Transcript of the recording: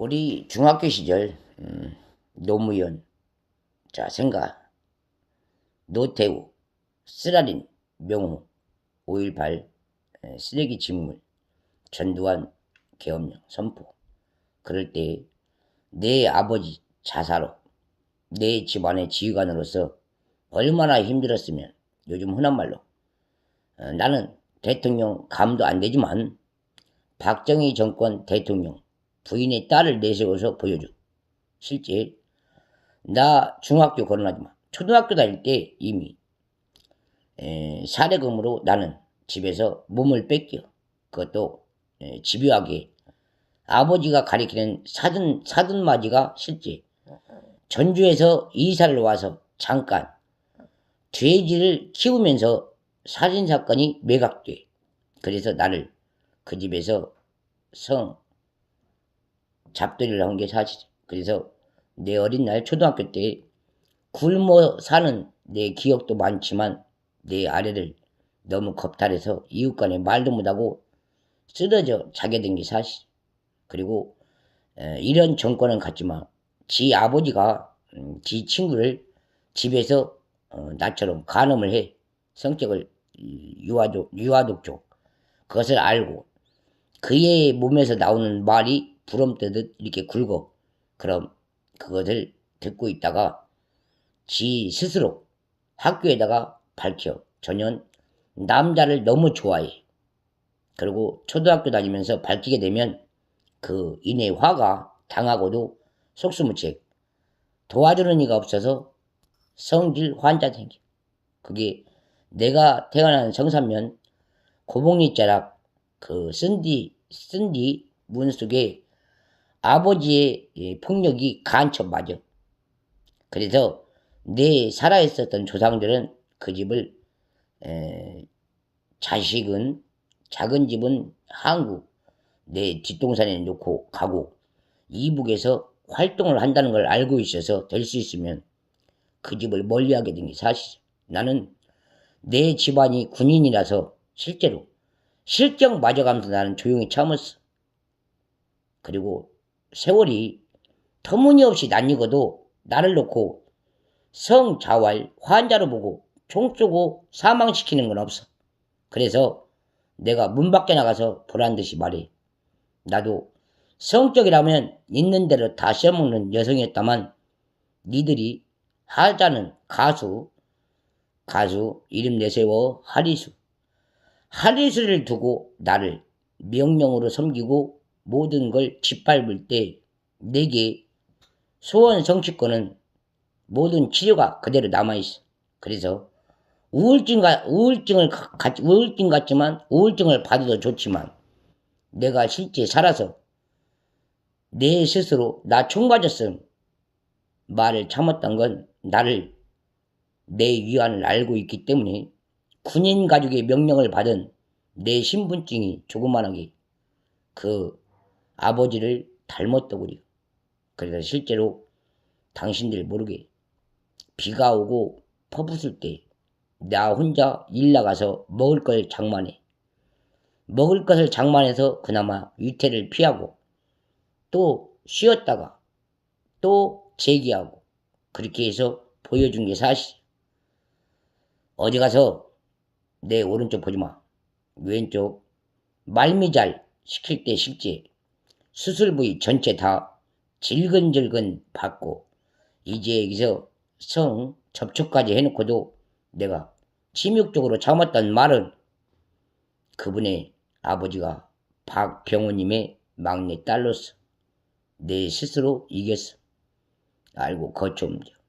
우리 중학교 시절 음, 노무현, 자 생각, 노태우, 쓰라린, 명호, 5.18 에, 쓰레기 진물, 전두환 계엄령 선포. 그럴 때 내 아버지 자사로 내 집안의 지휘관으로서 얼마나 힘들었으면 요즘 흔한 말로 어, 나는 대통령 감도 안 되지만 박정희 정권 대통령 부인의 딸을 내세워서 보여줘. 실제 나 중학교 거론하지만 초등학교 다닐 때 이미 에, 사례금으로 나는 집에서 몸을 뺏겨 그것도 에, 집요하게 아버지가 가리키는 사든 사든맞이가 실제 전주에서 이사를 와서 잠깐 돼지를 키우면서 살인 사건이 매각돼. 그래서 나를 그 집에서 성 잡돌이를 한 게 사실. 그래서 내 어린 날 초등학교 때 굶어 사는 내 기억도 많지만 내 아래를 너무 겁탈해서 이웃 간에 말도 못하고 쓰러져 자게 된 게 사실. 그리고 에, 이런 정권은 같지만 지 아버지가 음, 지 친구를 집에서 어, 나처럼 간음을 해 성격을 이, 유아독 유아독족 그것을 알고 그의 몸에서 나오는 말이 부럼 뜨듯 이렇게 굵어 그럼 그것을 듣고 있다가 지 스스로 학교에다가 밝혀 전혀 남자를 너무 좋아해 그리고 초등학교 다니면서 밝히게 되면 그 인의 화가 당하고도 속수무책 도와주는 이가 없어서 성질 환자 생겨. 그게 내가 태어난 성산면 고봉리 자락 그 쓴디 쓴디 문 속에 아버지의 이 폭력이 간첩 맞아. 그래서 내 살아있었던 조상들은 그 집을 에, 자식은 작은 집은 한국 내 뒷동산에 놓고 가고 이북에서 활동을 한다는 걸 알고 있어서 될 수 있으면 그 집을 멀리하게 된 게 사실. 나는 내 집안이 군인이라서 실제로 실정 맞아가면서 나는 조용히 참았어. 그리고 세월이 터무니없이 낯익어도 나를 놓고 성자활 환자로 보고 총 쏘고 사망시키는 건 없어. 그래서 내가 문 밖에 나가서 보란 듯이 말해. 나도 성격이라면 있는 대로 다 씌어먹는 여성이었다만 니들이 하자는 가수 가수 이름 내세워 하리수 하리수를 두고 나를 명령으로 섬기고 모든 걸 짓밟을 때 내게 소원 성취권은 모든 치료가 그대로 남아있어. 그래서 우울증과 우울증을 가, 우울증 같지만 우울증을 받아도 좋지만 내가 실제 살아서 내 스스로 나총 맞았음 말을 참았던 건 나를 내 위안을 알고 있기 때문에 군인 가족의 명령을 받은 내 신분증이 조그만하게 그 아버지를 닮았더구리. 그래서 실제로 당신들 모르게 비가 오고 퍼붓을 때 나 혼자 일 나가서 먹을 걸 장만해. 먹을 것을 장만해서 그나마 위태를 피하고 또 쉬었다가 또 재기하고 그렇게 해서 보여준 게 사실. 어디 가서 내 오른쪽 보지 마. 왼쪽 말미잘 시킬 때 실제 수술 부위 전체 다 질근질근 받고 이제 여기서 성 접촉까지 해놓고도 내가 침묵적으로 참았던 말은 그분의 아버지가 박병호님의 막내 딸로서 내 스스로 이겼어. 알고 거쳐 옮겨.